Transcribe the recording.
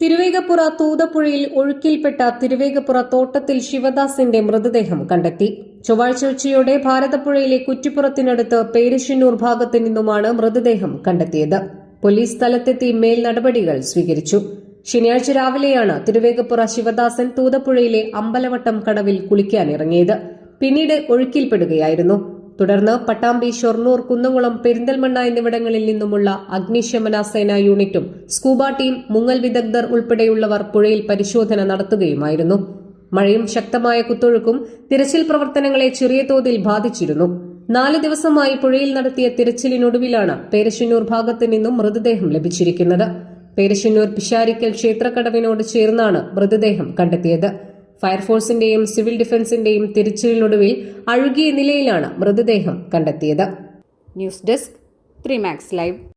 തിരുവേഗപ്പുറ തൂതപ്പുഴയിൽ ഒഴുക്കിൽപ്പെട്ട തിരുവേഗപ്പുറ തോട്ടത്തിൽ ശിവദാസിന്റെ മൃതദേഹം കണ്ടെത്തി. ചൊവ്വാഴ്ച ഉച്ചയോടെ ഭാരതപ്പുഴയിലെ കുറ്റിപ്പുറത്തിനടുത്ത് പേരിശന്നൂർ ഭാഗത്തു നിന്നുമാണ് മൃതദേഹം കണ്ടെത്തിയത്. പോലീസ് സ്ഥലത്തെത്തി മേൽ നടപടികൾ സ്വീകരിച്ചു. ശനിയാഴ്ച രാവിലെയാണ് തിരുവേഗപ്പുറ ശിവദാസൻ തൂതപ്പുഴയിലെ അമ്പലവട്ടം കടവിൽ കുളിക്കാനിറങ്ങിയത് പിന്നീട് ഒഴുക്കിൽപ്പെടുകയായിരുന്നു. തുടർന്ന് പട്ടാമ്പി ഷൊർണൂർ കുന്നംകുളം പെരിന്തൽമണ്ണ എന്നിവിടങ്ങളിൽ നിന്നുമുള്ള അഗ്നിശമന സേനാ യൂണിറ്റും സ്കൂബ ടീം മുങ്ങൽ വിദഗ്ധർ ഉൾപ്പെടെയുള്ളവർ പുഴയിൽ പരിശോധന നടത്തുകയുമായിരുന്നു. മഴയും ശക്തമായ കുത്തൊഴുക്കും തിരച്ചിൽ പ്രവർത്തനങ്ങളെ ചെറിയ തോതിൽ ബാധിച്ചിരുന്നു. നാല് ദിവസമായി പുഴയിൽ നടത്തിയ തിരച്ചിലിനൊടുവിലാണ് പേരശ്ശന്നൂർ ഭാഗത്ത് നിന്നും മൃതദേഹം ലഭിച്ചിരിക്കുന്നത്. പേരശ്ശന്നൂർ പിഷാരിക്കൽ ക്ഷേത്രക്കടവിനോട് ചേർന്നാണ് മൃതദേഹം കണ്ടെത്തിയത്. ഫയർഫോഴ്സിന്റെയും സിവിൽ ഡിഫൻസിന്റെയും തിരച്ചിലിനൊടുവിൽ അഴുകിയ നിലയിലാണ് മൃതദേഹം കണ്ടെത്തിയത്. News desk three max live.